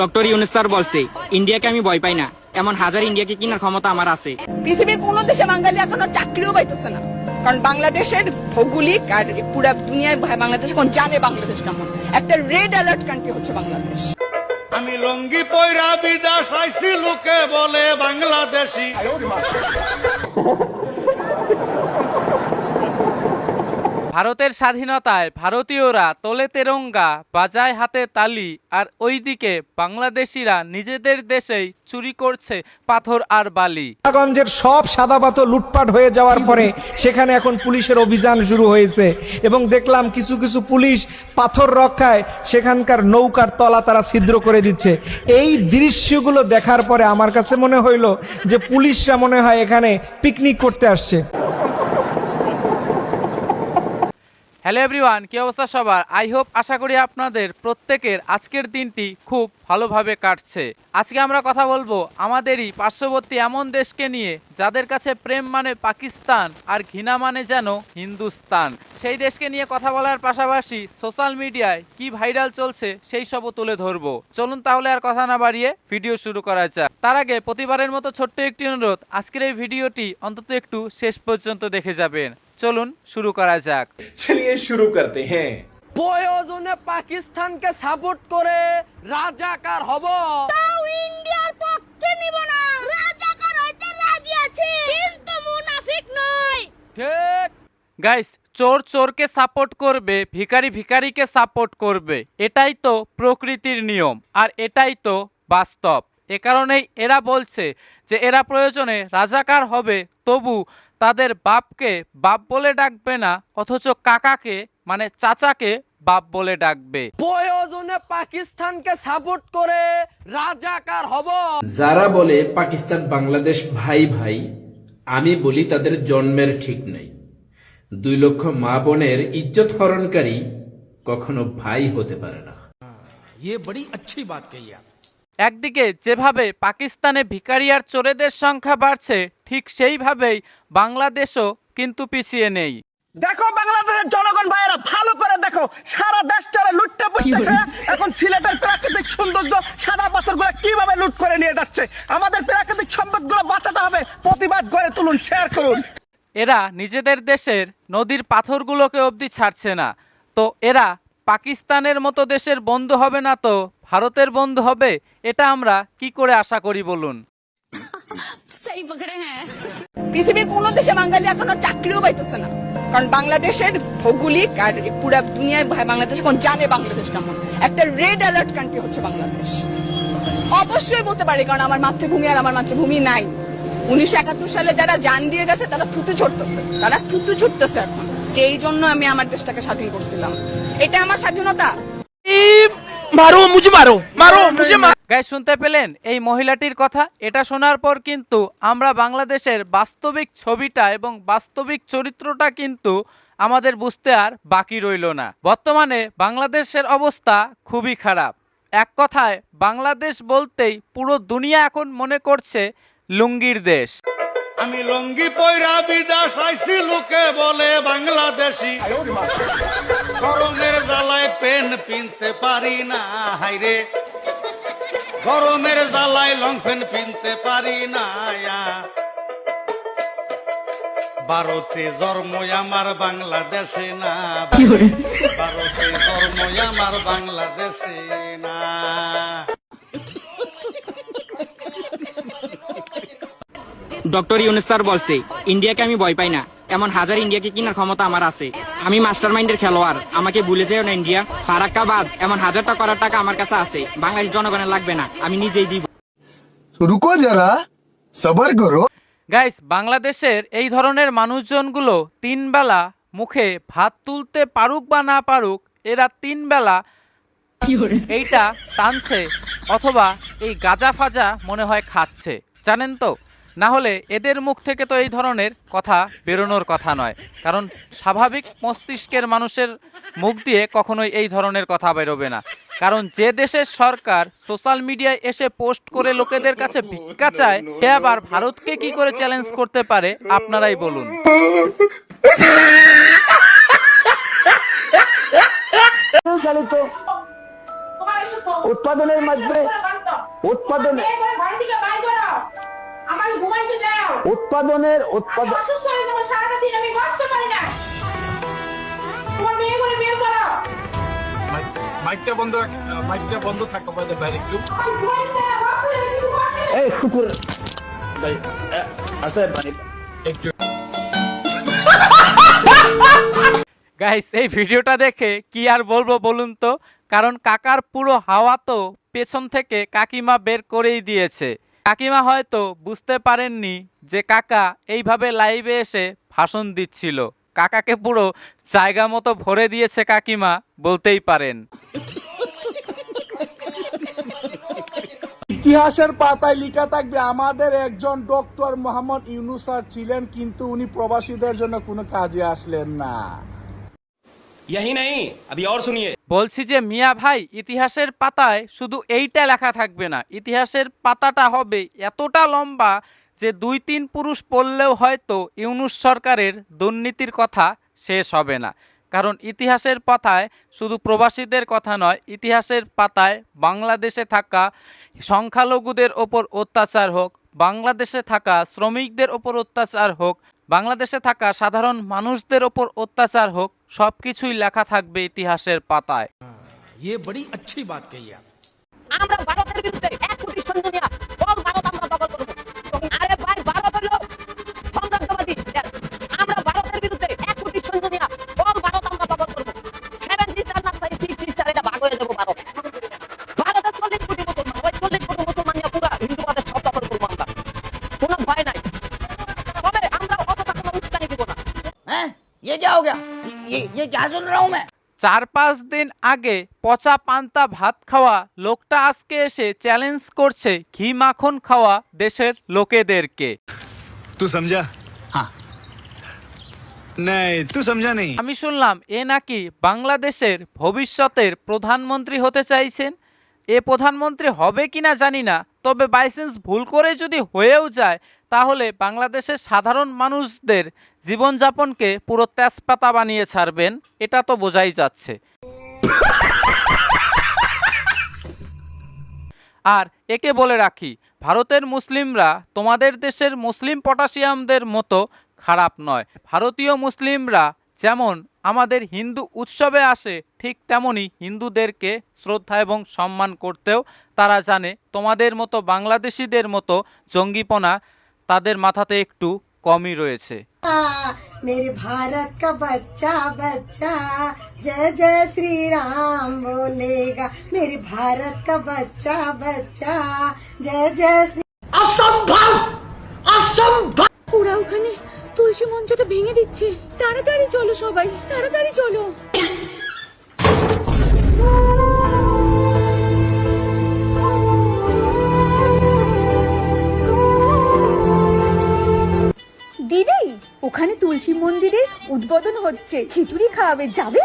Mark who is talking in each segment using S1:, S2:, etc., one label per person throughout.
S1: Doctor Yunus sir বলছে ইন্ডিয়াকে আমি ভয় পাই না। এমন হাজার ইন্ডিয়াকে কিনার ক্ষমতা আমার আছে।
S2: পৃথিবীর কোন দেশে বাঙালি এখনও চাকরিও পাইতেছে না। কারণ বাংলাদেশের ভৌগোলিক আর পুরা দুনিয়ায় বাংলাদেশ কোন জানে বাংলাদেশ কেমন। একটা রেড অ্যালার্ট কান্ট্রি হচ্ছে বাংলাদেশ।
S3: আমি লঙ্গি পয়রা বিদাস আইছি লোকে বলে বাংলাদেশি।
S4: ভারতের স্বাধীনতায় ভারতীয়রা তোলে তেরঙ্গা, বাজায় হাতে তালি, আর ওইদিকে বাংলাদেশিরা নিজেদের দেশেই চুরি করছে পাথর আর বালি।
S5: গঞ্জের সব সাদা পাথর লুটপাট হয়ে যাওয়ার পরে সেখানে এখন পুলিশের অভিযান শুরু হয়েছে এবং দেখলাম কিছু কিছু পুলিশ পাথর রক্ষায় সেখানকার নৌকার তলা তারা ছিদ্র করে দিচ্ছে। এই দৃশ্যগুলো দেখার পরে আমার কাছে মনে হইল যে পুলিশরা মনে হয় এখানে পিকনিক করতে আসছে।
S4: হ্যালো এভরিওয়ান কি অবস্থা সবার? আই হোপ আশা করি আপনাদের প্রত্যেকের আজকের দিনটি খুব ভালোভাবে কাটছে। আজকে আমরা কথা বলব আমাদেরই পার্শ্ববর্তী এমন দেশকে নিয়ে, যাদের কাছে প্রেম মানে পাকিস্তান আর ঘৃণা মানে যেন হিন্দুস্তান। সেই দেশকে নিয়ে কথা বলার পাশাপাশি সোশ্যাল মিডিয়ায় কি ভাইরাল চলছে সেই সবও তুলে ধরবো। চলুন তাহলে আর কথা না বাড়িয়ে ভিডিও শুরু করা যাক। তার আগে প্রতিবারের মতো ছোট্ট একটি অনুরোধ, আজকের এই ভিডিওটি অন্তত একটু শেষ পর্যন্ত দেখে যাবেন। চলুন শুরু করা যাক।
S6: চলিয়ে শুরু করতে হ্যাঁ।
S7: প্রয়োজনে পাকিস্তানকে সাপোর্ট করে রাজাকার হব।
S8: তাও ইন্ডিয়ার পক্ষে নিব না। রাজাকার হইতে রাজি আছে কিন্তু মুনাফিক নয়
S7: ঠিক।
S4: গাইস চোর চোরকে সাপোর্ট করবে ভিখারি ভিখারিকে সাপোর্ট করবে। এটাই তো প্রকৃতির নিয়ম আর এটাই তো বাস্তব। এ কারণেই এরা বলছে যে এরা প্রয়োজনে রাজাকার হবে তবু তাদের বাপকে বাপ বলে ডাকবে না অথচ কাকাকে মানে চাচাকে বাপ বলে ডাকবে।
S7: প্রয়োজনে পাকিস্তানকে সাপোর্ট করে রাজাকার হব।
S9: যারা বলে পাকিস্তান বাংলাদেশ ভাই ভাই আমি বলি তাদের জন্মের ঠিক নেই। দুই লক্ষ মা বোনের ইজ্জত হরণকারী কখনো ভাই হতে পারে না।
S4: একদিকে যেভাবে পাকিস্তানে ভিকারিয়ার চোরেদের সংখ্যা বাড়ছে ঠিক সেইভাবেই বাংলাদেশও কিন্তু পিছিয়ে নেই।
S5: দেখো বাংলাদেশের জনগণ ভাইয়েরা ভালো করে দেখো। সারা দেশ দেশটারে লুটতে পড়তেছে। এখন সিলেটের প্রাকৃতিক সৌন্দর্য সাদা পাথরগুলো কীভাবে লুট করে নিয়ে যাচ্ছে? আমাদের প্রাকৃতিক সম্পদগুলো বাঁচাতে হবে। প্রতিবাদ করে তুলুন শেয়ার করুন।
S4: এরা নিজেদের দেশের নদীর পাথরগুলোকে অবধি ছাড়ছে না। তো এরা পাকিস্তানের মতো দেশের বন্ধু হবে না তো? ভারতের বন্ধু হবে? এটা আমরা কি করে আশা করি বলুন?
S8: হ্যাঁ।
S2: পৃথিবীর কোন দেশে বাঙালি এখনও চাকরিও পাইতেছে না। কারণ বাংলাদেশের ভৌগোলিক আর পুরা দুনিয়ায় বাংলাদেশ কোন জানে বাংলাদেশ কেমন। একটা রেড অ্যালার্ট কান্ট্রি হচ্ছে বাংলাদেশ। অবশ্যই বলতে পারি, কারণ আমার মাতৃভূমি আর আমার মাতৃভূমি নাই। উনিশশো একাত্তর সালে যারা জান দিয়ে গেছে, তারা থুতু ছুটতেছে। তারা থুতু ছুটতেছে এখন। যে এই জন্য আমি আমার দেশটাকে স্বাধীন করছিলাম। এটা আমার স্বাধীনতা।
S5: মারো মুঝে মারো মারো মুঝে
S4: গাই শুনতে পেলেন? এই মহিলাটির কথা? এটা শোনার পর কিন্তু আমরা বাংলাদেশের বাস্তবিক ছবিটা এবং বাস্তবিক চরিত্রটা কিন্তু আমাদের বুঝতে আর বাকি রইল না। বর্তমানে বাংলাদেশের অবস্থা খুবই খারাপ। এক কথায় বাংলাদেশ বলতেই পুরো দুনিয়া এখন মনে করছে লুঙ্গির দেশ।
S3: আমি লঙ্গি পয়রা বিদাস আইছি লোকে বলে বাংলাদেশি। গরমের জ্বালায় পেন পিনতে পারি না হাইরে গরমের জ্বালায় লং পেন পিনতে পারি না। ভারতে জন্মই আমার বাংলাদেশে না ভারতে জন্মই আমার বাংলাদেশে না।
S1: ডক্টর ইউনুস স্যার বলছে ইন্ডিয়াকে আমি ভয় পাই না। এমন হাজার ইন্ডিয়াকে কিনার ক্ষমতা আমার আছে। আমি মাস্টার মাইন্ডের খেলোয়াড়। আমাকে ভুলে যেও না ইন্ডিয়া। ফারাক্কাবাদ। এমন হাজারটা করার টাকা আমার কাছে আছে। বাংলাদেশ জনগণের লাগবে না। আমি নিজেই দিব।
S6: রুকো যারা। সবার করো।
S4: গাইস বাংলাদেশের এই ধরনের মানুষজনগুলো তিন বেলা মুখে ভাত তুলতে পারুক বা না পারুক এরা তিন বেলা এইটা টানছে অথবা এই গাজা ফাজা মনে হয় খাচ্ছে। জানেন তো? না হলে এদের মুখ থেকে তো এই ধরনের কথা বেরোনোর কথা নয়। কারণ স্বাভাবিক মস্তিষ্কের মানুষের মুখ দিয়ে কখনোই এই ধরনের কথা বেরোবে না। কারণ যে দেশের সরকার সোশ্যাল মিডিয়ায় এসে পোস্ট করে লোকেদের কাছে ভিক্ষা চায় সে আবার ভারতকে কি করে চ্যালেঞ্জ করতে পারে আপনারাই বলুন।
S5: উৎপাদনের মাধ্যমে
S10: উৎপাদনে উৎপাদনের উৎপাদন
S8: অসুস্থ যাব সারাটা দিন আমি বসতে পারি না। তোমার মেয়ে করে বের করো।
S6: মাইকটা বন্ধ রাখ মাইকটা বন্ধ থাকো বাইরে একটু।
S10: এই কুকুর। ভাই আসতে
S6: একটু।
S4: গাইস এই ভিডিওটা দেখে কি আর বলব বলুন তো? কারণ কাকার পুরো হাওয়া তো পেছন থেকে কাকিমা বের করেই দিয়েছে। কাকিমা হয়তো বুঝতে পারেননি যে কাকা এইভাবে লাইভে এসে ভাষণ দিচ্ছিল কাকাকে পুরো জায়গা মতো ভরে দিয়েছে কাকিমা বলতেই পারেন
S5: ইতিহাসের পাতায় লেখা থাকবে আমাদের একজন ডক্টর মোহাম্মদ ইউনুস স্যার ছিলেন কিন্তু উনি প্রবাসীদের জন্য কোনো কাজে আসলেন না
S1: यही नहीं अभी और सुनिए
S4: বলছি যে, মিয়া ভাই, ইতিহাসের পাতায় শুধু এইটা লেখা থাকবে না। ইতিহাসের পাতাটা হবে এতটা লম্বা যে, দুই তিন পুরুষ পড়লেও হয়তো ইউনুস সরকারের দুর্নীতির কথা শেষ হবে না। কারণ ইতিহাসের পাতায় শুধু প্রবাসীদের কথা নয়, ইতিহাসের পাতায় বাংলাদেশে থাকা সংখ্যালঘুদের ওপর অত্যাচার হোক, বাংলাদেশে থাকা শ্রমিকদের ওপর অত্যাচার হোক, বাংলাদেশে থাকা সাধারণ মানুষদের ওপর অত্যাচার হোক সব কিছুই লেখা থাকবে ইতিহাসের পাতায়।
S8: আমরা ভারতের বিরুদ্ধে ये ये क्या सुन रहा हूँ मैं
S4: চার পাঁচ দিন আগে পচা পান্তা ভাত খাওয়া লোকটা আজকে এসে চ্যালেঞ্জ করছে ঘি মাখন খাওয়া দেশের লোকেদেরকে
S6: तू समझा हाँ नहीं तू समझा नहीं
S4: আমি শুনলাম এ নাকি বাংলাদেশের ভবিষ্যতের প্রধানমন্ত্রী হতে চাইছেন এ প্রধানমন্ত্রী হবে কিনা জানি না তবে বাইসেন্স ভুল করে যদি হয়েও যায়, তাহলে বাংলাদেশের সাধারণ মানুষদের জীবনযাপনকে পুরো তেজপাতা বানিয়ে ছাড়বেন, এটা তো বোঝাই যাচ্ছে। আর একে বলে রাখি, ভারতের মুসলিমরা তোমাদের দেশের মুসলিম পটাশিয়ামদের মতো খারাপ নয়। ভারতীয় মুসলিমরা যেমন আমাদের হিন্দু উৎসবে আসে ঠিক তেমনি হিন্দুদেরকে শ্রদ্ধা এবং সম্মান করতেও তারা জানে তোমাদের মতো বাংলাদেশিদের মতো জঙ্গিপনা তাদের মাথাতে একটু কমই রয়েছে
S8: मेरे भारत का बच्चा बच्चा जय जय श्री राम बोलेगा मेरे भारत का बच्चा बच्चा जय जय श्री असंभव असंभव
S11: ওরা ওখানে তুলসী মঞ্চটা ভেঙে দিচ্ছে তাড়াতাড়ি চলো সবাই তাড়াতাড়ি চলো দিদি ওখানে তুলসী মন্দিরে উদ্বোধন হচ্ছে খিচুড়ি খাওয়াবে যাবে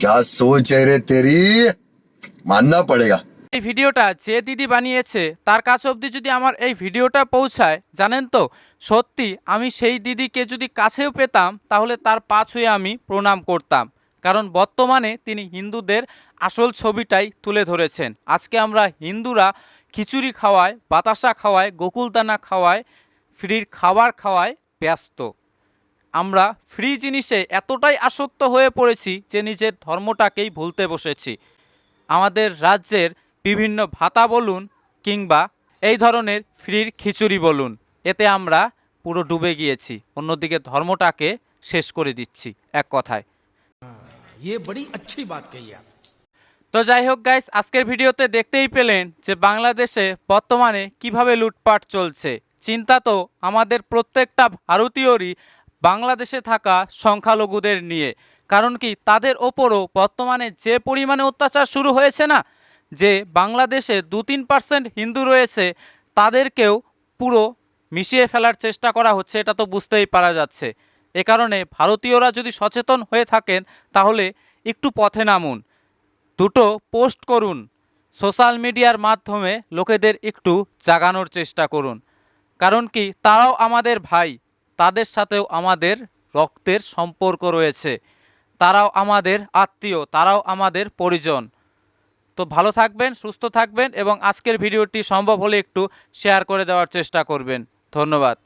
S6: क्या सोच है रे तेरी মাননা পড়েগা
S4: এই ভিডিওটা যে দিদি বানিয়েছে, তার কাছ অবধি যদি আমার এই ভিডিওটা পৌঁছায়, জানেন তো? সত্যি, আমি সেই দিদিকে যদি কাছেও পেতাম, তাহলে তার পা ছুঁয়ে আমি প্রণাম করতাম। কারণ বর্তমানে তিনি হিন্দুদের আসল ছবিটাই তুলে ধরেছেন। আজকে আমরা হিন্দুরা খিচুড়ি খাওয়ায়, বাতাসা খাওয়ায়, গোকুলদানা খাওয়ায়, ফ্রির খাবার খাওয়ায় ব্যস্ত। আমরা ফ্রি জিনিসে এতটাই আসক্ত হয়ে পড়েছি যে নিজের ধর্মটাকেই ভুলতে বসেছি। আমাদের রাজ্যের বিভিন্ন ভাতা বলুন কিংবা এই ধরনের ফ্রির খিচুড়ি বলুন। এতে আমরা পুরো ডুবে গিয়েছি। অন্যদিকে ধর্মটাকে শেষ করে দিচ্ছি এক কথায়। তো যাই হোক গাইস আজকের ভিডিওতে দেখতেই পেলেন যে বাংলাদেশে বর্তমানে কীভাবে লুটপাট চলছে। চিন্তা তো আমাদের প্রত্যেকটা ভারতীয়রই বাংলাদেশে থাকা সংখ্যালঘুদের নিয়ে। কারণ কি তাদের ওপরও বর্তমানে যে পরিমাণে অত্যাচার শুরু হয়েছে না, যে বাংলাদেশে দু তিন পার্সেন্ট হিন্দু রয়েছে, তাদেরকেও পুরো মিশিয়ে ফেলার চেষ্টা করা হচ্ছে, এটা তো বুঝতেই পারা যাচ্ছে। এ কারণে ভারতীয়রা যদি সচেতন হয়ে থাকেন, তাহলে একটু পথে নামুন, দুটো পোস্ট করুন, সোশ্যাল মিডিয়ার মাধ্যমে লোকেদের একটু জাগানোর চেষ্টা করুন। কারণ কি তারাও আমাদের ভাই, তাদের সাথেও আমাদের রক্তের সম্পর্ক রয়েছে। তারাও আমাদের আত্মীয়, তারাও আমাদের পরিজন। তো ভালো থাকবেন, সুস্থ থাকবেন এবং আজকের ভিডিওটি সম্ভব হলে একটু শেয়ার করে দেওয়ার চেষ্টা করবেন। ধন্যবাদ।